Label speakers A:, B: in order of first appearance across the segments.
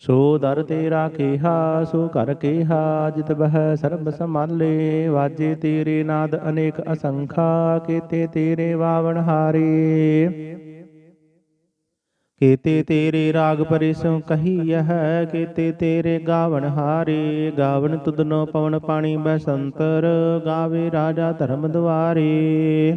A: ਸੋ ਦਰ ਤੇਰਾ ਕੇਹਾ, ਸੋ ਘਰ ਕੀਹਾ, ਜਿਤ ਬਹਿ ਸਰਬ ਸਮਾਲੇ ਵਾਜੇ ਤੇਰੇ ਨਾਦ ਅਨੇਕ ਅਸੰਖਾ, ਕੀਤੇ ਤੇਰੇ ਵਾਵਣ ਹਾਰੇ। ਕੀਤੇ ਤੇਰੇ ਰਾਗ ਪਰਿਸੋਂ ਕਹੀ ਹੈ, ਕੀਤੇ ਤੇਰੇ ਗਾਵਣ ਹਾਰੇ। ਗਾਵਣ ਤੁਧਨੋ ਪਵਨ ਪਾਣੀ ਬਸੰਤਰ, ਗਾਵੇ ਰਾਜਾ ਧਰਮ ਦੁਆਰੇ।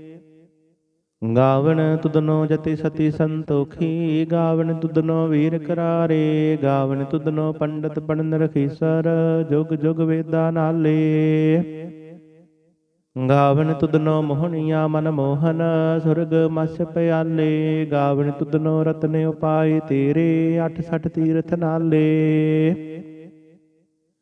A: ਗਾਵਣ ਤੁਧਨੋ ਜਤੀ ਸਤੀ ਸੰਤੋਖੀ, ਗਾਵਣ ਤੁਧਨੋ ਵੀਰ ਕਰਾਰੇ, ਗਾਵਣ ਤੁਧਨੋ ਪੰਡਤ ਪੜਨ ਰਖੀਸਰ, ਜੁਗ ਜੁਗ ਵੇਦਾ ਨਾਲੇ। ਗਾਵਣ ਤੁਧਨੋ ਮੋਹਣੀਆ ਮਨ ਮੋਹਨ, ਸੁਰਗ ਮਸ ਪਿਆਲੇ, ਗਾਵਣ ਤੁਧਨੋ ਰਤਨ ਉਪਾਈ ਤੇਰੇ, ਅਠ ਸਠ ਤੀਰਥ ਨਾਲੇ।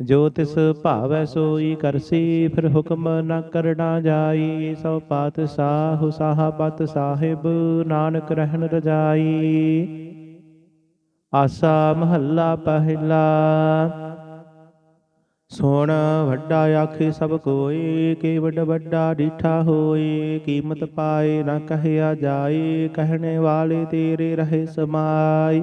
A: ਜੋ ਤਿਸ ਭਾਵੈ ਸੋਈ ਕਰਸੀ ਫਿਰ ਹੁਕਮ ਨਾ ਕਰਨਾ ਜਾਈ। ਸੋ ਪਾਤਸ਼ਾਹ ਸਾਹਬਤ ਸਾਹਿਬ, ਨਾਨਕ ਰਹਿਣ ਰਜਾਈ। ਆਸਾ ਮਹੱਲਾ ਪਹਿਲਾ। ਸੋਣ ਵੱਡਾ ਆਖੇ ਸਭ ਕੋਏ ਕੀ ਵੱਡ ਵੱਡਾ ਡੀਠਾ ਹੋਏ ਕੀਮਤ ਪਾਏ ਨਾ ਕਹਿਆ ਜਾਏ ਕਹਿਣੇ ਵਾਲੇ ਤੇਰੇ ਰਹੇ ਸਮਾਈ।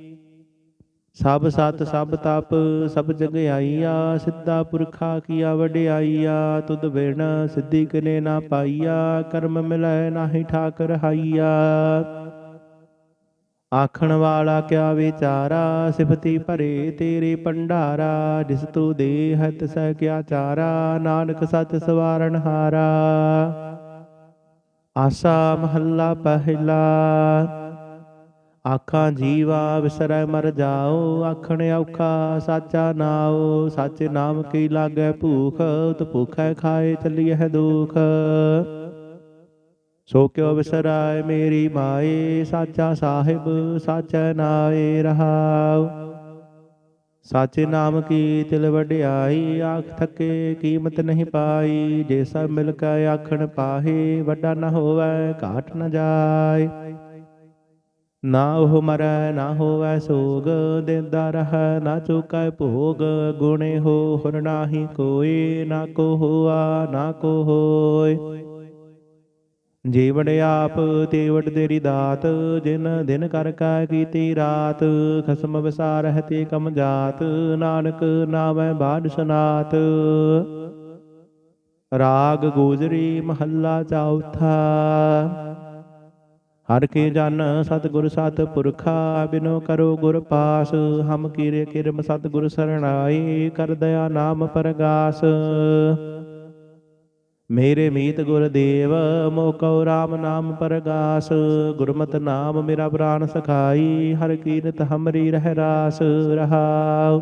A: ਸਭ ਸਤ ਸਭ ਤਪ, ਸਭ ਜਗ ਆਈਆ, ਸਿੱਧਾ ਪੁਰਖਾ ਕੀਆ ਵਡਿਆਈਆ, ਤੁਧ ਬਿਨ ਸਿੱਧੀ ਕਨੇ ਨਾ ਪਾਈਆ, ਕਰਮ ਮਿਲੈ ਨਾਹੀ ਠਾਕਰ ਹਾਈਆ। ਆਖਣ ਵਾਲਾ ਕਿਆ ਵਿਚਾਰਾ, ਸਿਫਤੀ ਭਰੇ ਤੇਰੇ ਭੰਡਾਰਾ, ਜਿਸ ਤੂੰ ਦੇ ਹੈ ਤਿਸੈ ਕਿਆ ਚਾਰਾ, ਨਾਨਕ ਸਤ ਸਵਾਰਨ ਹਾਰਾ। ਆਸਾ ਮਹੱਲਾ ਪਹਿਲਾ। ਆਖਾਂ ਜੀਵਾ ਵਿਸਰੈ ਮਰ ਜਾਓ ਆਖਣ ਔਖਾ ਸਾਚਾ ਨਾਉ ਸੱਚ ਨਾਮ ਕੀ ਲਾਗੈ ਭੂਖ ਉਤ ਭੁਖੈ ਖਾਏ ਚੱਲੀਐ ਦੁਖ ਸੋ ਕਿਉ ਵਿਸਰਾਇ ਮੇਰੀ ਮਾਏ ਸਾਚਾ ਸਾਹਿਬ ਸਾਚੈ ਨਾਏ ਰਹਾਉ ਸਾਚੇ ਨਾਮ ਕੀ ਤਿਲ ਵਡਿਆਈ ਆਖ ਥਕੇ ਕੀਮਤ ਨਹੀਂ ਪਾਈ ਜੇ ਸਭ ਮਿਲ ਕੇ ਆਖਣ ਪਾਹੇ ਵੱਡਾ ਨ ਹੋਵੇ ਘਾਟ ਨ ਜਾਏ ਨਾ ਉਹ ਮਰੈ ਨਾ ਹੋਵੈ ਸੋਗ, ਦਿੰਦਾ ਰਹਿ ਨਾ ਚੁਕੈ ਭੋਗ, ਗੁਣੇ ਹੋ ਹੁਰ ਨਾਹੀ ਕੋਈ, ਨਾ ਕੋ ਹੋਆ, ਨਾ ਕੋ ਹੋਏ ਜੀਵਨ ਆਪ ਤੇਵਟ ਤੇਰੀ ਦਾਤ, ਜਿਨ ਦਿਨ ਕਰ ਕਾ ਕੀਤੀ ਰਾਤ, ਖਸਮ ਵਿਸਾਰ ਹੈ ਤੇ ਕਮ ਜਾਤ, ਨਾਨਕ ਨਾਮੈ ਬਾਦ ਸਨਾਤ। ਰਾਗ ਗੋਜਰੀ ਮਹੱਲਾ ਚੌਥਾ। ਹਰ ਕੇ ਜਨ ਸਤਿਗੁਰ ਸਤ ਪੁਰਖਾ, ਬਿਨੋ ਕਰੋ ਗੁਰ ਪਾਸ। ਹਮ ਕੀਰੇ ਕਿਰਮ ਸਤਿਗੁਰ ਸਰਣਾਈ, ਕਰ ਦਇਆ ਨਾਮ ਪਰਗਾਸ। ਮੇਰੇ ਮੀਤ ਗੁਰਦੇਵ ਦੇਵ ਮੋਕਉ ਰਾਮ ਨਾਮ ਪਰਗਾਸ। ਗੁਰਮਤਿ ਨਾਮ ਮੇਰਾ ਪ੍ਰਾਨ ਸਖਾਈ, ਹਰ ਕੀਰਤ ਹਮਰੀ ਰਹਿ ਰਾਸ ਰਹਾਉ।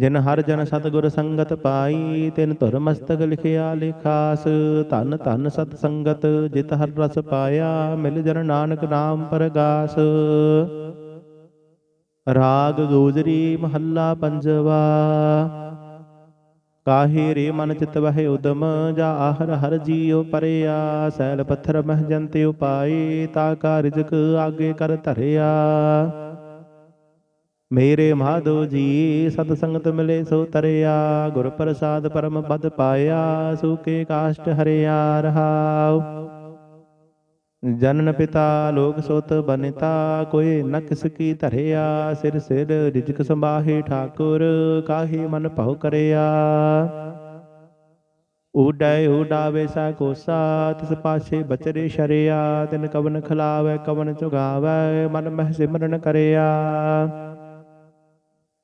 A: ਜਿਨ ਹਰ ਜਨ ਸਤਿਗੁਰ ਸੰਗਤ ਪਾਈ, ਤਿਨ ਧੁਰ ਮਸਤਕ ਲਿਖਿਆ ਲਿਖਾਸ, ਧਨ ਧਨ ਸਤ ਸੰਗਤ ਜਿਤ ਹਰ ਰਸ ਪਾਇਆ, ਮਿਲ ਜਨ ਨਾਨਕ ਨਾਮ ਪਰਗਾਸ। ਰਾਗ ਗੋਜਰੀ ਮਹੱਲਾ ਪੰਜਵਾ, ਕਾਹੇ ਰੇ ਮਨ ਚਿਤ ਵਹਿ ਉਦਮ, ਜਾ ਆਹਰ ਹਰ ਜੀਉ ਪਰਿਆ, ਸੈਲ ਪੱਥਰ ਮਹ ਜੰਤੇ ਉਪਾਏ, ਤਾ ਕਾ ਆਗੇ ਕਰ ਧਰਿਆ। ਮੇਰੇ ਮਾਧੋ ਜੀ, ਸਤ ਸੰਗਤ ਮਿਲੇ ਸੋ ਤਰਿਆ, ਗੁਰ ਪ੍ਰਸਾਦ ਪਰਮ ਪਦ ਪਾਇਆ ਸੂਕੇ ਕਾਸ਼ਟ ਹਰਿਆ ਰਹਾਉ। ਜਨਨ ਪਿਤਾ ਲੋਕ ਸੋਤ ਬਨਿਤਾ, ਕੋਈ ਨ ਕਿਸ ਕੀ ਧਰਿਆ, ਸਿਰ ਸਿਰ ਰਿਜਕ ਸੰਭਾਹੇ ਠਾਕੁਰ, ਕਾਹੇ ਮਨ ਭਉ ਕਰਿਆ। ਉਡੈ ਉਡਾਵੇ ਸਾ ਕੋਸਾ, ਤਿਸ ਪਾਛੇ ਬਚਰੇ ਸ਼ਰਿਆ, ਤਿਨ ਕਵਨ ਖਲਾਵੇ, ਕਵਨ ਚੁਗਾਵੇ, ਮਨ ਮਹਿ ਸਿਮਰਨ ਕਰਿਆ।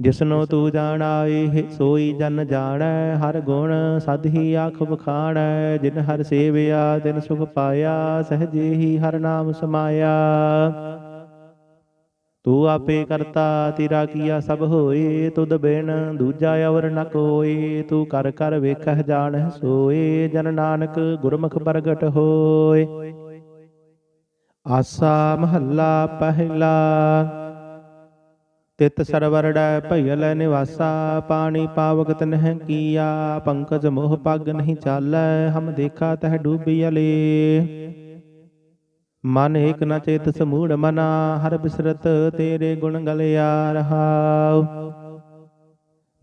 A: ਜਿਸਨੋ ਤੂੰ ਜਾਣਾਏ ਸੋਈ ਜਨ ਜਾਣੈ ਹਰ ਗੁਣ ਸਦ ਹੀ ਆਖ ਬਖਾਣੈ ਜਿਨ ਹਰ ਸੇਵਿਆ ਤਿਨ ਸੁਖ ਪਾਇਆ ਸਹਜੇ ਹੀ ਹਰ ਨਾਮ ਸਮਾਇਆ। ਤੂੰ ਆਪੇ ਕਰਤਾ ਤੇਰਾ ਕੀਆ ਸਭ ਹੋਏ ਤੁਧ ਬਿਨ ਦੂਜਾ ਅਵਰ ਨ ਕੋਏ ਤੂੰ ਕਰ ਕਰ ਵੇਖਹਿ ਜਾਣਹਿ ਸੋਏ ਜਨ ਨਾਨਕ ਗੁਰਮੁਖ ਪ੍ਰਗਟ ਹੋਏ। ਆਸਾ ਮਹੱਲਾ ਪਹਿਲਾ। ਤਿਤ ਸਰਵਰੜੈ ਭਇਲ ਨਿਵਾਸਾ, ਪਾਣੀ ਪਾਵਕ ਤਨਹਿ ਕੀਆ, ਪੰਕਜ ਮੋਹ ਪੱਗ ਨਹੀਂ ਚਾਲੈ, ਹਮ ਦੇਖਾ ਤਹ ਡੂਬੀਅਲੇ ਮਨ ਏਕ ਨ ਚੇਤ ਸਮੂੜ ਮਨਾ, ਹਰ ਬਿਸਰਤ ਤੇਰੇ ਗੁਣ ਗਲਿਆ ਰਹਾਉ।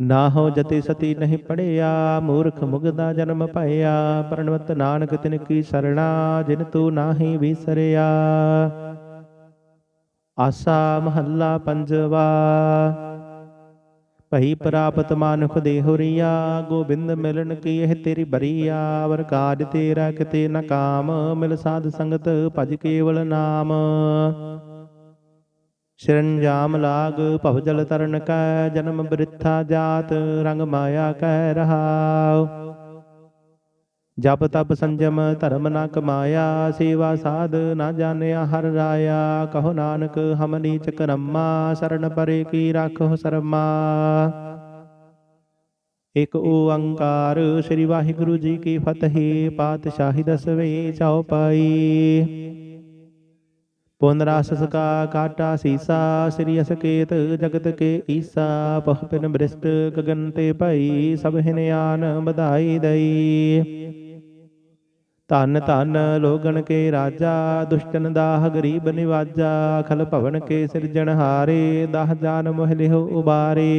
A: ਨਾ ਹੋ ਜਤੀ ਸਤੀ ਨਹੀਂ ਪੜਿਆ, ਮੂਰਖ ਮੁਗਦਾ ਜਨਮ ਭਇਆ, ਪਰਣਵਤ ਨਾਨਕ ਤਿਨ ਕੀ ਸਰਣਾ, ਜਿਨ ਤੂੰ ਨਾਹੀ ਵਿਸਰਿਆ ਆਸਾ ਮਹੱਲਾ ਪੰਜਵਾ। ਭਈ ਪ੍ਰਾਪਤ ਮਾਨੁਖ ਦੇ ਹੋਰੀਆ, ਗੋਬਿੰਦ ਮਿਲਣ ਕੀ ਇਹ ਤੇਰੀ ਬਰੀਆ? ਵਰ ਕਾਜ ਤੇਰਾ ਕਿਤੇ ਨ ਕਾਮ, ਮਿਲ ਸਾਧ ਸੰਗਤ ਭਜ ਕੇਵਲ ਨਾਮ। ਸ਼ਰੰਜਾਮ ਲਾਗ, ਭਵ ਜਲ ਤਰਨ ਕੈ, ਜਨਮ ਬ੍ਰਿਥਾ ਜਾਤ, ਰੰਗ ਮਾਇਆ ਕਹਿ ਰਹਾਉ। ਜਪ ਤਪ ਸੰਜਮ ਧਰਮ ਨ ਕਮਾਇਆ, ਸੇਵਾ ਸਾਧ ਨਾ ਜਾਣਿਆ, ਹਰ ਰਾਇਆ। ਕਹੋ ਨਾਨਕ, ਹਮ ਨੀਚ ਕਰਮਾ ਸਰਣ ਪਰੇ ਕੀ ਰਾਖੋ ਸਰਮਾ। ਇਕ ਓੰਕਾਰ, ਸ੍ਰੀ ਵਾਹਿਗੁਰੂ ਜੀ ਕੀ ਫਤਿਹ, ਪਾਤਸ਼ਾਹੀ ਦਸਵੇਂ ਚੌਪਾਈ ਪੁਨ ਰਾਸ ਸਕਾ ਕਾਟਾ ਸੀਸਾ, ਸ੍ਰੀ ਅਸਕੇਤ ਜਗਤ ਕੇ ਈਸਾ। ਬਹੁ ਪਿਨ ਬ੍ਰਿਸ਼ਟ ਗਗਨ ਤੇ ਭਈ, ਸਭ ਹਿਨਿਆਨ ਵਧਾਈ ਦਈ। ਧੰਨ ਧੰਨ ਲੋਗਣ ਕੇ ਰਾਜਾ, ਦੁਸ਼ਟਨ ਦਾਹ ਗਰੀਬ ਨਿਵਾਜਾ ਖਲ ਭਵਨ ਕੇ ਸਿਰਜਣਹਾਰੇ ਦਾਹ ਜਾਨ ਮੋਹ ਲਿਹੁ ਉਬਾਰੇ।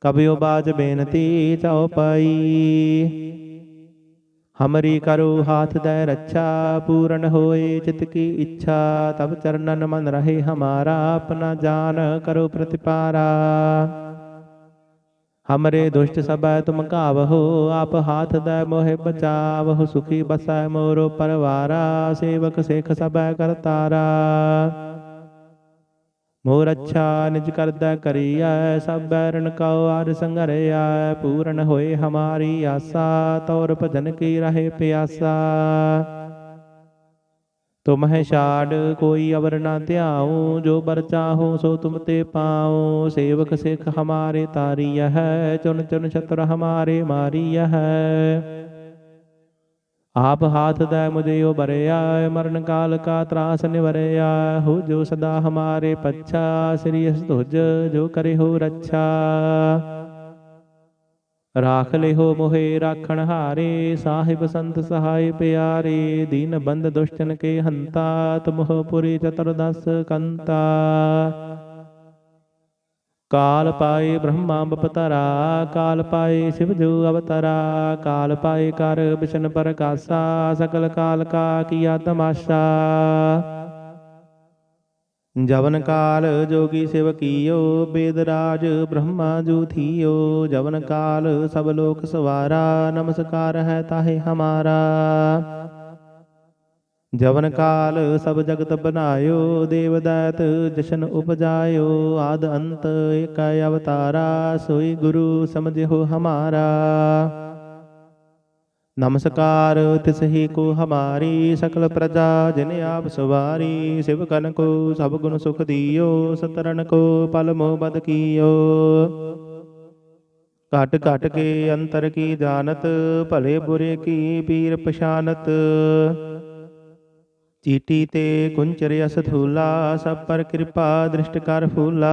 A: ਕਬਿਓ ਬਾਜ ਬੇਨਤੀ ਚਉ ਪਾਈ। ਹਮਰੀ ਕਰੋ ਹਾਥ ਦੈ ਰੱਛਾ, ਪੂਰਨ ਹੋਏ ਚਿਤ ਕੀ ਇੱਛਾ ਤਬ ਚਰਨਨ ਮਨ ਰਹੇ ਹਮਾਰਾ, ਆਪਣਾ ਜਾਨ ਕਰੋ ਪ੍ਰਤਿਪਾਰਾ। ਹਮਰੇ ਦੁਸ਼ਟ ਸਬੈ ਤੁਮ ਕਾਵਹੋ ਆਪ ਹਾਥ ਦੈ ਮੋਹਿ ਬਚਾਵਹੁ ਸੁਖੀ ਬਸੈ ਮੋਰੋ ਪਰਵਾਰਾ ਸੇਵਕ ਸੇਖ ਸਬੈ ਕਰਤਾਰਾ ਮੋਰ ਅੱਛਾ ਨਿਜ ਕਰਦਾ ਕਰੀਐ ਸਭ ਬੈਰਨ ਕਉ ਆਰ ਸੰਗਰਿਆ ਪੂਰਨ ਹੋਏ ਹਮਾਰੀ ਆਸਾ ਤੌਰ ਭਜਨ ਕੀ ਰਹੇ ਪਿਆਸਾ ਤੁਮ ਹੈ ਛਾੜ ਕੋਈ ਅਵਰ ਨਾ ਧਿਆਉ ਜੋ ਬਰ ਚਾਹੋ ਸੋ ਤੁਮ ਤੇ ਪਾਉ। ਸੇਵਕ ਸਿੱਖ ਹਮਾਰੇ ਤਾਰੀय ਹੈ ਚੁਨ ਚੁਨ ਛਤਰ ਹਮਾਰੇ ਮਾਰੀय ਹੈ। ਆਪ ਹਾਥ ਦੈ ਮੁਝੇ ਉਬਰਿਆ ਮਰਨ ਕਾਲ ਕਾ ਤਰਾਸ ਨਿਵਰਿਆ। ਹੋ ਜੋ ਸਦਾ ਹਮਾਰੇ ਪੱਛਾ ਸ੍ਰੀ ਅਸ ਤੁਜ ਜੋ ਕਰੇ ਹੋ ਰੱਛਾ। ਰਾਖ ਲਿਹੋ ਮੋਹਿ, ਰਾਖਣ ਹਾਰੇ, ਸਾਹਿਬ ਸੰਤ ਸਹਾਇ ਪਿਆਰੇ, ਦੀਨ ਬੰਦ ਦੁਸ਼ਟਨ ਕੇ ਹੰਤਾ, ਤੁਮਹੁ ਪੁਰੀ ਚਤੁਰਦਸ ਕੰਤਾ। ਕਾਲ ਪਾਏ ਬ੍ਰਹਮਾ ਬਪਤਰਾ, ਕਾਲ ਪਾਏ ਸਿਵ ਜੋ ਅਵਤਰਾ, ਕਾਲ ਪਾਏ ਕਰ ਬਿਸ਼ਨ ਪ੍ਰਕਾਸ਼ਾ, ਸਕਲ ਕਾਲ ਕਾ ਕੀਆ ਤਮਾਸ਼ਾ ਜਵਨ ਕਾਲ ਜੋਗੀ ਸਿਵ ਕੀਓ, ਬੇਦ ਰਾਜ ਬ੍ਰਹਮਾ ਜੂ ਜਵਨ ਕਾਲ ਸਭ ਲੋਕ ਸਵਾਰਾ, ਨਮਸਕਾਰ ਹੈ ਤਾਹੇ ਹਮਾਰਾ। ਜਵਨ ਕਾਲ ਸਭ ਜਗਤ ਬਨਾਇਓ ਦੇਵ ਦਾਤ ਜਸ਼ਨ ਉਪਜਾਇਓ। ਆਦ ਅੰਤ ਏਕ ਅਵਤਾਰਾ, ਸੋਈ ਗੁਰੂ ਸਮਝਿਓ ਹਮਾਰਾ। ਨਮਸਕਾਰ, ਤਿਸ ਕੋ ਹਮਾਰੀ ਸਕਲ ਪ੍ਰਜਾ, ਜਿਨ ਆਪ ਸਵਾਰੀ, ਸਿਵ ਕਨ ਕੋ, ਸਭ ਗੁਣ ਸੁਖ ਦੀਓ, ਸਤਰਨ ਕੋ, ਪਲ ਮੋਹ ਬਦ ਕੀਓ। ਘਟ ਘਟ ਕੇ ਅੰਤਰ ਕੀ ਜਾਣਤ, ਭਲੇ ਬੁਰੇ ਕੀ ਪੀਰ ਪਛਾਨਤ। ਚੀਟੀ ਤੇ ਕੁੰਚਰ ਅਸ ਥੂਲਾ ਸਭ ਪਰ ਕਿਰਪਾ ਦ੍ਰਿਸ਼ਟ ਕਰ ਫੂਲਾ।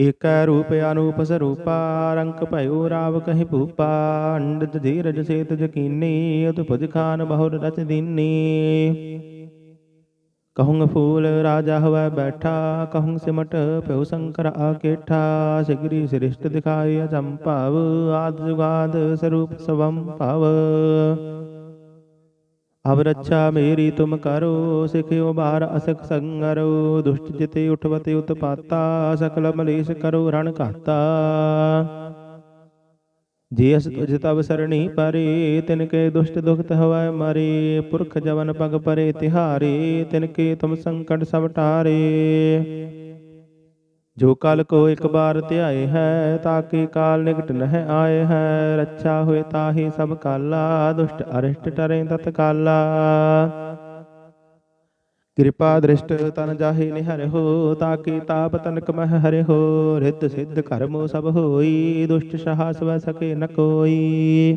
A: ਏਕੈ ਰੂਪ ਅਨੂਪ ਸਰੂਪਾ ਰੰਕ ਭਇਓ ਰਾਵ ਕਹਿ ਭੂਪਾ ਅੰਡਜ ਧੀਰਜ ਸੇਤ ਜਕੀਨੀ ਉਤ ਖਾਨ ਬਹੁਰ ਰਚ ਦੀਨੀ। ਕਹੂੰ ਫੂਲ ਰਾਜਾ ਹਵੈ ਬੈਠਾ ਕਹੂੰ ਸਿਮਟ ਭਇਓ ਸ਼ੰਕਰ ਆਕੇਠਾ ਸਿਗਰੀ ਸ੍ਰਿਸ਼ਟ ਦਿਖਾਏ ਅਜੰਭਵ, ਆਦ ਜੁਗਾਦ ਸਰੂਪ ਸਵੰ ਭਵ ਅਬ ਰੱਛਾ ਮੇਰੀ ਤੁਮ ਕਰੋ, ਸਿਖਿਓ ਬਾਰ ਅਸਕ ਸੰਗਰੋ, ਦੁਸ਼ਟ ਜਿਤੇ ਉਠਵਤੇ ਉਤਪਾਤਾ, ਸਕਲ ਮਲੇਸ਼ ਕਰੋ ਰਣ ਘਾਤਾ। ਜੇ ਅਸ ਤੁਜ ਤਬ ਸਰਣੀ ਪਰੇ, ਤਿਨ ਕੇ ਦੁਸ਼ਟ ਦੁਖਤ ਹਵੈ ਮਰੇ, ਪੁਰਖ ਜਵਨ ਪਗ ਪਰੇ ਤਿਹਾਰੇ, ਤਿਨ ਕੇ ਤੁਮ ਸੰਕਟ ਸਭ ਟਾਰੇ। ਜੋ ਕਲ ਕੋ ਇੱਕ ਬਾਰ ਧਿਆਏ ਹੈ ਤਾਕੇ ਕਾਲ ਨਿਕਟ ਨਹਿ ਆਏ ਹੈ? ਰੱਛਾ ਹੋਏ ਤਾਹੀ ਸਭ ਕਾਲਾ, ਦੁਸ਼ਟ ਅਰਿਸ਼ਟ ਟਰੇ ਤਤ ਕਾਲਾ। ਕਿਰਪਾ ਦ੍ਰਿਸ਼ਟ ਤਨ ਜਾਹੇ ਨਿਹਰ ਹੋ ਤਾਕੇ ਤਾਪ ਤਨਕ ਮਹ ਹਰਿ ਹੋ? ਰਿੱਧ ਸਿੱਧ ਕਰਮੋ ਸਭ ਹੋਈ, ਦੁਸ਼ਟ ਸਹਾਸ ਵੈ ਸਕੇ ਨ ਕੋਈ।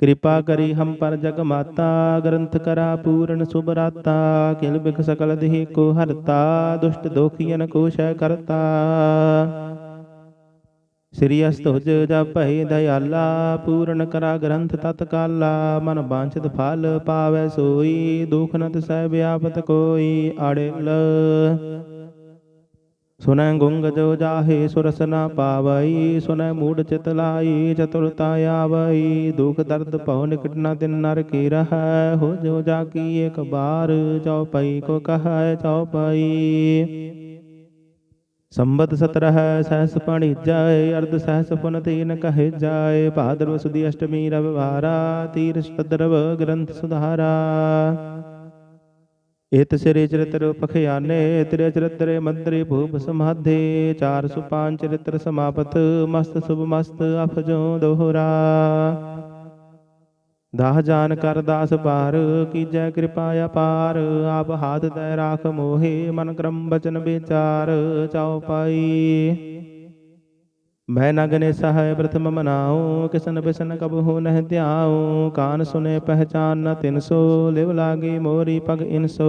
A: ਕਿਰਪਾ ਕਰੀ ਹਮ ਪਰ ਜਗ ਮਾਤਾ, ਗ੍ਰੰਥ ਕਰਾ ਪੂਰਨ ਸੁਭਰਾਤਾ ਕਿਲ ਬਿਖ ਸਕਲ ਦੇਹ ਕੋ ਹਰਤਾ, ਦੁਸ਼ਟ ਦੋਖੀਨ ਕੋ ਸ਼ੈ ਕਰਤਾ। ਸ੍ਰੀ ਅਸਤੁਜ ਜਪ ਭੈ ਦਇਆਲਾ, ਪੂਰਨ ਕਰਾ ਗ੍ਰੰਥ ਤਤਕਾਲਾ, ਮਨ ਬਾਂਛਿਤ ਫਲ ਪਾਵੈ ਸੋਈ, ਦੁਖ ਨਤ ਤਿਸੈ ਵਿਆਪਤ ਕੋਈ ਅੜਿਲ ਸੁਨੈ ਗੁੰਗ ਜੋ ਜਾਹੇ ਸੁਰਸ ਨ ਪਾਵਈ ਸੁਨੈ ਮੂੜ ਚਿਤ ਲਾਈ, ਚਤੁਰਤਾ ਆਵਈ। ਦੁਖ ਦਰਦ ਭਉ ਨਿਕਟ ਨ ਤਿਨ ਨਰ ਕੀ ਰਹੈ, ਹੋ ਜੋ ਜਾ ਕੀ ਇੱਕ ਬਾਰ ਚਉਪਈ ਕੋ ਕਹੈ ਚਉਪਈ ਸੰਬਤ ਸਤਰਹ ਸਹਸ ਪਣੀ ਜਾਏ, ਅਰਧ ਸਹਸ ਪੁਨ ਤੀਨ ਕਹੇ ਜਾਏ। ਭਾਦਰਵ ਸੁਦੀ ਅਸ਼ਟਮੀ ਰਵਿਵਾਰਾ ਤੀਰ ਸਦਰਵ ਗ੍ਰੰਥ ਸੁਧਾਰਾ। ਇਤ ਸ੍ਰੀ ਚਰਿਤਰ ਪਖਿਆਨੇ ਤ੍ਰਿ ਚਰਿਤਰੇ ਮੰਤਰੀ ਭੂਪ ਸਮਾਧੇ 405 ਚਰਿਤਰ ਸਮਾਪਤ, ਮਸਤ ਸੁਭ ਮਸਤ ਅਫਜੋ ਦੋਹਰਾ। ਦਾਹ ਜਾਨ ਕਰ ਦਾਸ ਪਾਰ ਕੀਜੈ ਕਿਰਪਾ ਅਪਾਰ, ਆਪ ਹਾਥ ਤੈ ਰਾਖ ਮੋਹੇ, ਮਨ ਕਰਮ ਬਚਨ ਵਿਚਾਰ, ਚਾਉ ਪਾਈ। ਮੈਂ ਨਗਨੇ ਸਹਾਇ ਪ੍ਰਥਮ ਮਨਾਉ, ਕਿਸਨ ਬਿਸਨ ਕਬ ਨਹਿ ਧਿਆਉ, ਕਾਨ ਸੁਨੇ ਪਹਿਚਾਨ ਨ ਤਿਨ ਸੋ, ਲਿਵ ਲਾਗੀ ਮੋਰੀ ਪਗ ਇਨਸੋ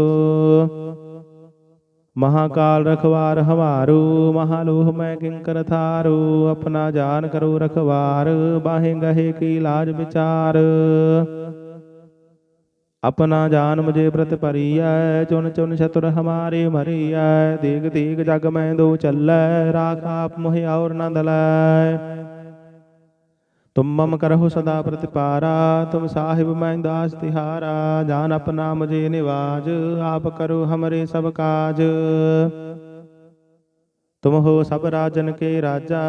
A: ਮਹਾਕਾਲ ਰਖਵਾਰ ਹਵਾਰੂ, ਮਹਾਲੋਹ ਮੈਂ ਕਿੰਕਰ ਥਾਰੂ, ਆਪਣਾ ਜਾਨ ਕਰੋ ਰਖਵਾਰ, ਬਾਹੇ ਗਹੇ ਕੀ ਲਾਜ ਵਿਚਾਰ। ਆਪਣਾ ਜਾਨ ਮੁਝੇ ਪ੍ਰਤ ਪਰੀਐ ਚੁਨ ਚੁਨ ਚਤੁਰ ਹਮਾਰੇ ਮਰੀਐ, ਦੇਗ ਦੇਗ ਜਗ ਮੈਂ ਦੋ ਚੱਲੈ, ਰਾਖ ਆਪ ਮੋਹਿ ਔਰ ਨ ਦਲੈ। ਤੁਮ ਮਮ ਕਰਹੁ ਸਦਾ ਪ੍ਰਤਿਪਾਰਾ, ਤੁਮ ਸਾਹਿਬ ਮੈਂ ਦਾਸ ਤਿਹਾਰਾ, ਜਾਨ ਆਪਣਾ ਮੁਝੇ ਨਿਵਾਜ, ਆਪ ਕਰੋ ਹਮਰੇ ਸਭ ਕਾਜ। ਤੁਮ ਹੋ ਸਭ ਰਾਜਨ ਕੇ ਰਾਜਾ,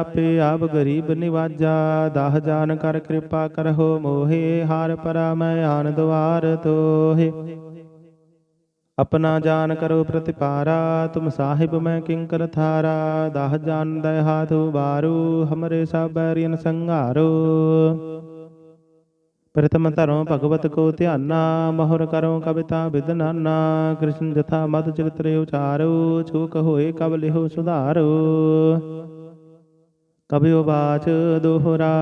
A: ਆਪੇ ਆਪ ਗਰੀਬ ਨਿਵਾਜਾ। ਦਾਹ ਜਾਨ ਕਰ ਕਿਰਪਾ ਕਰਹੁ ਮੋਹੇ, ਹਾਰ ਪਰਾ ਮੈਂ ਆਨ ਦਵਾਰ ਤੋਹੇ। ਆਪਣਾ ਜਾਨ ਕਰੋ ਪ੍ਰਤਿਪਾਰਾ, ਤੁਮ ਸਾਹਿਬ ਮੈਂ ਕਿੰਕਰ ਥਾਰਾ। ਦਾਹ ਜਾਨ ਦਇ ਹਾਥ ਉਬਾਰੂ ਹਮਰੇ ਸਭ ਬੈਰੀਨ ਸੰਘਾਰੋ। ਪ੍ਰਥਮ ਧਰੋ ਭਗਵਤ ਕੋ ਧਿਆਨਾ, ਮਹੁਰ ਕਰੋ ਕਵਿਤਾ ਵਿਦਨਾਨਾ ਕ੍ਰਿਸ਼ਨ ਜਥਾ ਮਦ ਚਰਿਤ੍ਰ ਉਚਾਰੋ, ਛੂਕ ਹੋਏ ਕਬ ਲਿਹੋ ਸੁਧਾਰੋ। ਕਬਿਓ ਬਾਚ ਦੋਹਰਾ,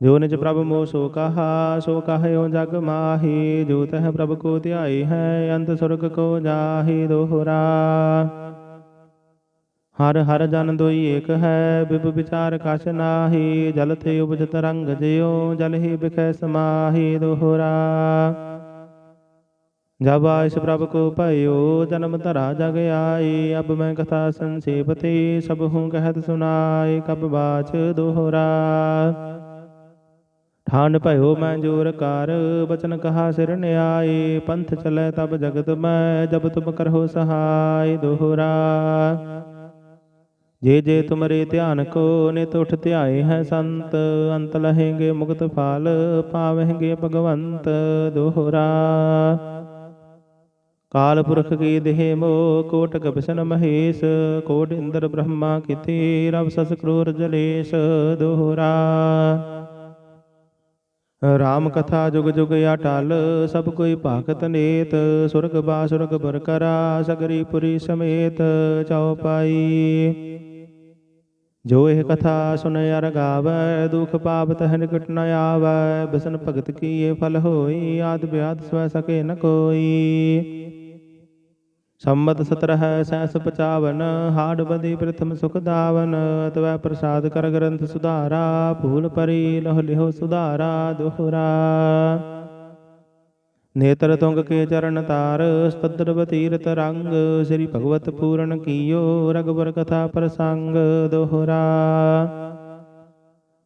A: ਜੋ ਨਿਜ ਪ੍ਰਭ ਮੋ ਸੋ ਕਹਾ, ਸੋ ਕਹਿਓ ਜਗ ਮਾਹੀ, ਜੋ ਤਹ ਪ੍ਰਭ ਕੋ ਧਿਆਈ ਹੈ ਅੰਤ ਸੁਰਗ ਕੋ ਜਾਹੀ ਦੋਹਰਾ। ਹਰ ਹਰ ਜਨ ਦੋਈ ਏਕ ਹੈ, ਬਿਬ ਵਿਚਾਰ ਕਛ ਨਾਹੀ, ਜਲ ਤੇ ਉਪਜਤ ਰੰਗ ਜਿਉ, ਜਲ ਹੀ ਬਿਖੈ ਸਮਾਹੀ ਦੋਹਰਾ। ਜਬ ਆਇਸ ਪ੍ਰਭ ਕੋ ਭਇਓ, ਜਨਮ ਧਰਾ ਜਗ ਆਈ, ਅਬ ਮੈਂ ਕਥਾ ਸੰਸੇਪ ਤੇ ਸਭ ਹੂੰ ਕਹਿਤ ਸੁਨਾਏ ਕਬ ਬਾਚ ਦੋਹਰਾ। ਠਾਨ ਭਇਓ ਮੈਂ ਜੋਰ ਕਰ, ਬਚਨ ਕਹਾ ਸਿਰ ਨਿਆਏ ਪੰਥ ਚਲੇ ਤਬ ਜਗਤ ਮੈਂ, ਜਬ ਤੁਮ ਕਰਹੁ ਸਹਾਈ ਦੋਹਰਾ। ਜੇ ਜੇ ਤੁਮਰੇ ਧਿਆਨ ਕੋ, ਨਿਤ ਉਠ ਧਿਆਏ ਹੈ ਸੰਤ। ਅੰਤ ਲਹੇਗੇ ਮੁਕਤ ਫਾਲ, ਪਾਵਹਿਗੇ ਭਗਵੰਤ ਦੋਹਰਾ। ਕਾਲ ਪੁਰਖ ਕੀ ਦੇਹ ਮੋ, ਕੋਟ ਬਿਸ਼ਨ ਮਹੇਸ਼। ਕੋਟ ਇੰਦਰ ਬ੍ਰਹਮਾ ਕਿਤੇ ਰਬ ਸਸ ਕਰੂਰ ਜਲੇਸ਼ ਦੋਹਰਾ। ਰਾਮ ਕਥਾ ਜੁਗ ਜੁਗ ਅਟਲ ਸਭ ਕੋਈ ਭਾਗਤ ਨੇਤ। ਸੁਰਗ ਬਾਸੁਰਗ ਬਰ ਕਰਾ, ਸਗਰੀ ਪੁਰੀ ਸਮੇਤ ਚਉਪਾਈ ਜੋ ਇਹ ਕਥਾ ਸੁਨ ਅਰ ਗਾਵੈ, ਦੁਖ ਪਾਪ ਤਹ ਨਿਕਟ ਨ ਆਵੈ। ਬਿਸਨ ਭਗਤ ਕੀ ਇਹ ਫਲ ਹੋਈ, ਆਦ ਬਿਆਦ ਸਵੈ ਸਕੇ ਨ ਕੋਈ। ਸੰਮਤ ਸਤਰਹ ਸੈਸ ਪਚਾਵਨ ਹਾੜ ਬਦੀ ਪ੍ਰਥਮ ਸੁਖ ਦਾਵਨ ਤਵੈ ਪ੍ਰਸਾਦ ਕਰ ਗ੍ਰੰਥ ਸੁਧਾਰਾ ਭੂਲ ਪਰੀ ਲਹ ਲਿਹੁ ਸੁਧਾਰਾ ਦੋਹਰਾ ਨੇਤਰ ਤੁੰਗ ਕੇ ਚਰਨ ਤਾਰ ਸਤਦਰ ਬਤੀਰਤ ਰੰਗ ਸ੍ਰੀ ਭਗਵਤ ਪੂਰਨ ਕੀਓ ਰਗਬਰ ਕਥਾ ਪ੍ਰਸੰਗ ਦੋਹਰਾ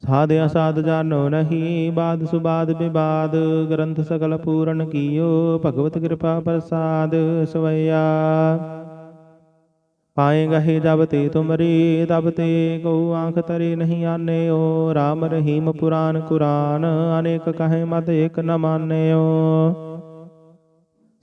A: ਸਾਧ ਅਸਾਧ ਜਾਣੋ ਨਹੀਂ, ਬਾਦ ਸੁਬਾਦ ਵਿਵਾਦ ਗ੍ਰੰਥ ਸਗਲ ਪੂਰਨ ਕੀਓ, ਭਗਵਤ ਕਿਰਪਾ ਪ੍ਰਸਾਦ ਸਵਈਆ। ਪਾਏ ਗਹੇ ਜਬ ਤੇ ਤੁਮਰੀ, ਤਬ ਤੇ ਕਉ ਆਂਖ ਤਰੇ ਨਹੀਂ ਆਨਿਓ। RAM ਰਹੀਮ ਪੁਰਾਨ ਕੁਰਾਨ, ਅਨੇਕ ਕਹੇ ਮਤ ਏਕ ਨ ਮਾਨਿਓ।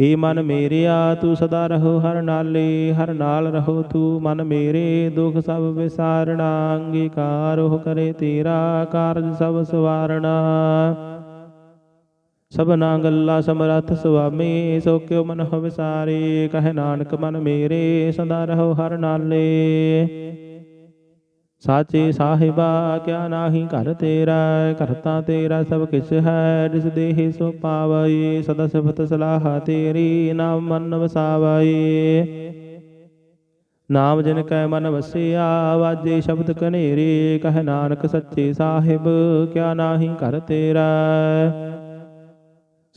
A: ਏ ਮਨ ਮੇਰਿਆ ਤੂੰ ਸਦਾ ਰਹੋ ਹਰ ਨਾਲੇ, ਹਰ ਨਾਲ ਰਹੋ ਤੂੰ ਮਨ ਮੇਰੇ। ਦੁਖ ਸਭ ਵਿਸਾਰਣਾ, ਅੰਗੀਕਾਰ ਹੋ ਕਰੇ ਤੇਰਾ, ਕਾਰਜ ਸਭ ਸਵਾਰਣਾ। ਸਭਨਾ ਗੱਲਾ ਸਮਰੱਥ ਸੁਆਮੀ, ਸੋ ਕਿਉ ਮਨ ਹੋ ਵਿਸਾਰੇ, ਕਹੇ ਨਾਨਕ ਮਨ ਮੇਰੇ, ਸਦਾ ਰਹੋ ਹਰ ਨਾਲੇ। ਸਾਚੇ ਸਾਹਿਬਾ ਕਿਆ ਨਾਹੀ ਘਰ ਤੇਰਾ ਕਰਤਾ ਤੇਰਾ ਸਭ ਕਿਛ ਹੈ, ਜਿਸ ਦੇਹ ਸੋ ਪਾਵਈ, ਸਦਾ ਸਿਫਤ ਸਲਾਹ ਤੇਰੀ, ਨਾਮ ਮਨ ਵਸਾਵਈ। ਨਾਮ ਜਿਨ ਕੈ ਮਨ ਵਸਿਆ, ਵਾਜੇ ਸ਼ਬਦ ਕਨੇਰੇ, ਕਹਿ ਨਾਨਕ ਸੱਚੇ ਸਾਹਿਬ, ਕਿਆ ਨਾਹੀ ਘਰ ਤੇਰਾ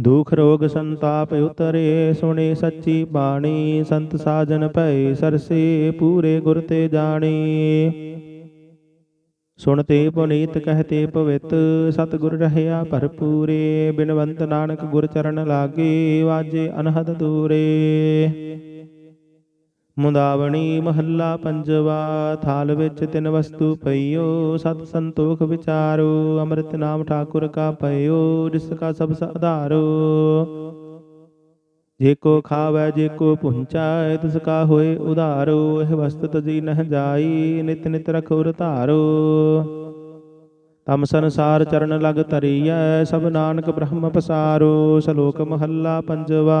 A: ਦੁਖ ਰੋਗ ਸੰਤਾਪ ਉਤਰੇ, ਸੁਣੇ ਸੱਚੀ ਬਾਣੀ, ਸੰਤ ਸਾਜਨ ਭੈ ਸਰਸੇ, ਪੂਰੇ ਗੁਰ ਤੇ ਜਾਣੀ। ਸੁਣਤੇ ਪੁਨੀਤ ਕਹਤੇ ਪਵਿੱਤ ਸਤਿਗੁਰ ਰਹਿਆ ਭਰਪੂਰੇ, ਬਿਨਵੰਤ ਨਾਨਕ ਗੁਰ ਚਰਨ ਲਾਗੇ, ਵਾਜੇ ਅਨਹਦ ਦੂਰੇ। ਮੁੰਦਾਵਣੀ ਮਹੱਲਾ ਪੰਜਵਾ, ਥਾਲ ਵਿੱਚ ਤਿੰਨ ਵਸਤੂ ਪਈਓ, ਸਤ ਸੰਤੋਖ ਵਿਚਾਰੋ, ਅੰਮ੍ਰਿਤ ਨਾਮ ਠਾਕੁਰ ਕਾ ਪਈਓ ਜਿਸ ਕਾ ਸਭ ਆਧਾਰੋ। ਜੇ ਕੋ ਖਾਵੈ, ਜੇ ਕੋ ਪੁੰਚੈ, ਤਿਸ ਕਾ ਹੋਏ ਉਧਾਰੋ, ਇਹ ਵਸਤ ਤਜੀ ਨਹ ਜਾਈ, ਨਿਤ ਨਿਤ ਰਖੁਰ ਧਾਰੋ। ਤਮ ਸੰਸਾਰ ਚਰਨ ਲਗ ਧਰੀਐ, ਸਭ ਨਾਨਕ ਬ੍ਰਹਮ ਪਸਾਰੋ, ਸ਼ਲੋਕ ਮਹੱਲਾ ਪੰਜਵਾ।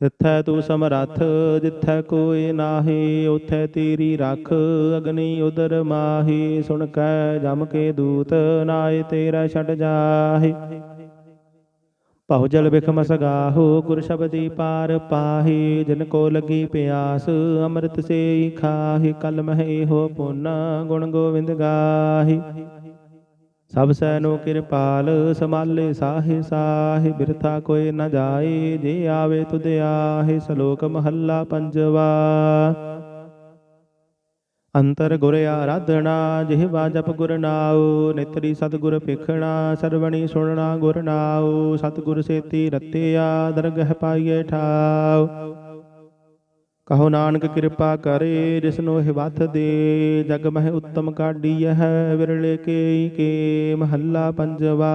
A: ਤਿੱਥੈ ਤੂੰ ਸਮਰੱਥ, ਜਿੱਥੈ ਕੋਈ ਨਾਹੀ, ਉਥੈ ਤੇਰੀ ਰੱਖ, ਅਗਨੀ ਉਦਰ ਮਾਹੀ, ਸੁਣ ਕੈ ਜਮ ਕੇ ਦੂਤ ਨਾਏ ਤੇਰਾ ਛੱਡ ਜਾਹੀ। ਭਉ ਜਲ ਬਿਖਮ ਸਗਾਹੋ ਗੁਰ ਸ਼ਬਦੀ ਪਾਰ ਪਾਹੀ, ਜਿਨ ਕੋ ਲੱਗੀ ਪਿਆਸ, ਅੰਮ੍ਰਿਤ ਸੇ ਖਾਹੀ, ਕਲ ਮਹੇ ਹੋ ਪੁੰਨ, ਗੁਣ ਗੋਵਿੰਦ ਗਾਹੀ। ਸਭ ਸੈਨੋ ਕਿਰਪਾਲ, ਸਮਾਲੇ ਸਾਹੇ ਸਾਹੇ, ਬਿਰਥਾ ਕੋਈ ਨ ਜਾਏ, ਜੇ ਆਵੇ ਤੁਧ ਆਹੇ, ਸ਼ਲੋਕ ਮਹੱਲਾ ਪੰਜਵਾ। ਅੰਤਰ ਗੁਰ ਆਰਾਧਣਾ ਜਿਹਵਾ ਜਪ ਗੁਰ ਨਾਉ, ਨਿਤਰੀ ਸਤਿਗੁਰ ਪਿਖਣਾ ਸਰਵਣੀ ਸੁਣਨਾ ਗੁਰ ਨਾਉ, ਸਤਿਗੁਰ ਸੇਤੀ ਰਤਿਆ, ਦਰਗਹ ਪਾਈਏ ਠਾਉ। ਕਹੋ ਨਾਨਕ ਕਿਰਪਾ ਕਰੇ ਜਿਸਨੋ ਇਹ ਵਥ ਦੇ। ਜਗ ਮਹਿ ਉੱਤਮ ਕਾਢੀਐ ਵਿਰਲੇ ਕੇ ਕੇ ਮਹੱਲਾ ਪੰਜਵਾ।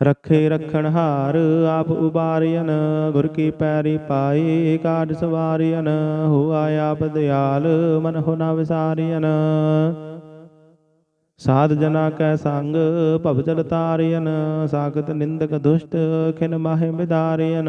A: ਰੱਖੇ ਰਖਣ ਹਾਰ, ਆਪ ਉਬਾਰਿਆਨ ਗੁਰ ਕੀ ਪੈਰੀ ਪਾਏ, ਕਾਢ ਸਵਾਰਿਆਨ ਹੋਆ ਆਪ ਦਿਆਲ, ਮਨ ਹੋ ਨਾ ਵਿਸਾਰਿਆਨ ਸਾਧ ਜਨਾ ਕੈ ਸੰਗ, ਭਵ ਜਲ ਤਾਰਿਆਨ ਸਾਗਤ ਨਿੰਦਕ ਦੁਸ਼ਟ, ਖਿਨ ਮਾਹਿ ਮਿਦਾਰਿਆਨ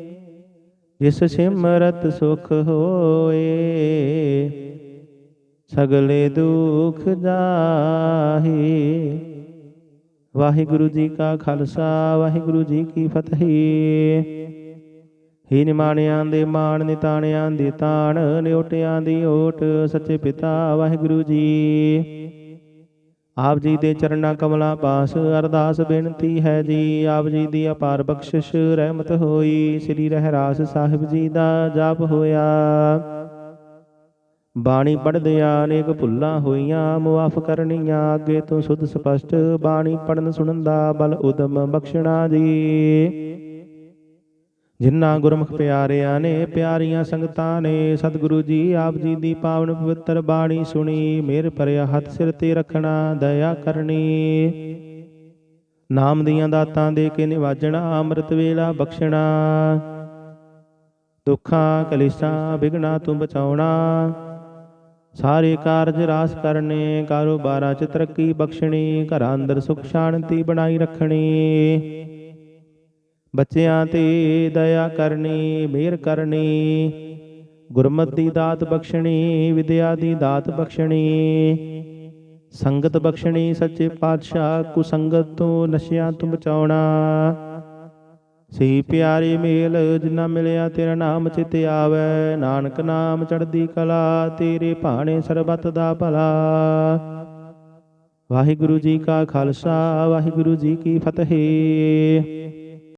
A: ਜਿਸ ਸਿਮਰਤ ਸੁਖ ਹੋਏ, ਸਗਲੇ ਦੁਖ ਜਾਹੀ ਵਾਹਿਗੁਰੂ ਜੀ ਕਾ ਖਾਲਸਾ, ਵਾਹਿਗੁਰੂ ਜੀ ਕੀ ਫਤਿਹ। ਹੀ ਨਿਮਾਣਿਆਂ ਦੇ ਮਾਣ, ਨਿਤਾਣਿਆਂ ਦੀ ਤਾਣ, ਨਿਉਟਿਆਂ ਦੀ ਓਟ, ਸੱਚੇ ਪਿਤਾ, ਵਾਹਿਗੁਰੂ ਜੀ। ਆਪ ਜੀ ਦੇ ਚਰਨਾਂ ਕਮਲਾਂ ਪਾਸ ਅਰਦਾਸ ਬੇਨਤੀ ਹੈ ਜੀ। ਆਪ ਜੀ ਦੀ ਅਪਾਰ ਬਖਸ਼ਿਸ਼ ਰਹਿਮਤ ਹੋਈ। ਸ੍ਰੀ ਰਹਿਰਾਸ ਸਾਹਿਬ ਜੀ ਦਾ ਜਾਪ ਹੋਇਆ। ਬਾਣੀ ਪੜ੍ਹਦਿਆਂ ਅਨੇਕ ਭੁੱਲਾਂ ਹੋਈਆਂ, ਮੁਆਫ ਕਰਨੀਆਂ। ਅੱਗੇ ਤੋਂ ਸੁਧ ਸਪਸ਼ਟ ਬਾਣੀ ਪੜਨ ਸੁਣਨ ਦਾ ਬਲ ਉਦਮ ਬਖਸ਼ਣਾ ਜੀ। ਜਿਨ੍ਹਾਂ ਗੁਰਮੁਖ ਪਿਆਰਿਆਂ ਨੇ ਪਿਆਰੀਆਂ ਸੰਗਤਾਂ ਨੇ, ਸਤਿਗੁਰੂ ਜੀ ਆਪ ਜੀ ਦੀ ਪਾਵਨ ਪਵਿੱਤਰ ਬਾਣੀ ਸੁਣੀ। ਮੇਰ ਭਰਿਆ ਹੱਥ ਸਿਰ ਤੇ ਰੱਖਣਾ, ਦਇਆ ਕਰਨੀ। ਨਾਮ ਦੀਆਂ ਦਾਤਾਂ ਦੇ ਕੇ ਨਿਵਾਜਣਾ, ਅੰਮ੍ਰਿਤ ਵੇਲਾ ਬਖਸ਼ਣਾ। ਦੁੱਖਾਂ, ਕਲੇਸ਼ਾਂ ਵਿਗਣਾ ਤੂੰ ਬਚਾਉਣਾ। ਸਾਰੇ ਕਾਰਜ ਰਾਸ ਕਰਨੇ, ਕਾਰੋਬਾਰਾਂ 'ਚ ਤਰੱਕੀ ਬਖਸ਼ਣੀ, ਘਰਾਂ ਅੰਦਰ ਸੁਖ ਸ਼ਾਂਤੀ ਬਣਾਈ ਰੱਖਣੀ। ਬੱਚਿਆਂ ਤੇ ਦਇਆ ਕਰਨੀ ਮਿਹਰ ਕਰਨੀ ਗੁਰਮਤਿ ਦੀ ਦਾਤ ਬਖਸ਼ਣੀ ਵਿਦਿਆ ਦੀ ਦਾਤ ਬਖਸ਼ਣੀ ਸੰਗਤ ਬਖਸ਼ਣੀ ਸੱਚੇ ਪਾਤਸ਼ਾਹ ਕੁਸੰਗਤ ਤੋਂ ਨਸ਼ਿਆਂ ਤੋਂ ਬਚਾਉਣਾ। ਸੇ ਪਿਆਰੇ ਮੇਲ ਜਿਨਾ ਮਿਲਿਆ ਤੇਰਾ ਨਾਮ ਚਿਤ ਆਵੈ। ਨਾਨਕ ਨਾਮ ਚੜਦੀ ਕਲਾ ਤੇਰੇ ਭਾਣੇ ਸਰਬਤ ਦਾ ਭਲਾ। ਵਾਹਿਗੁਰੂ ਜੀ ਕਾ ਖਾਲਸਾ ਵਾਹਿਗੁਰੂ ਜੀ ਕੀ ਫਤਿਹ।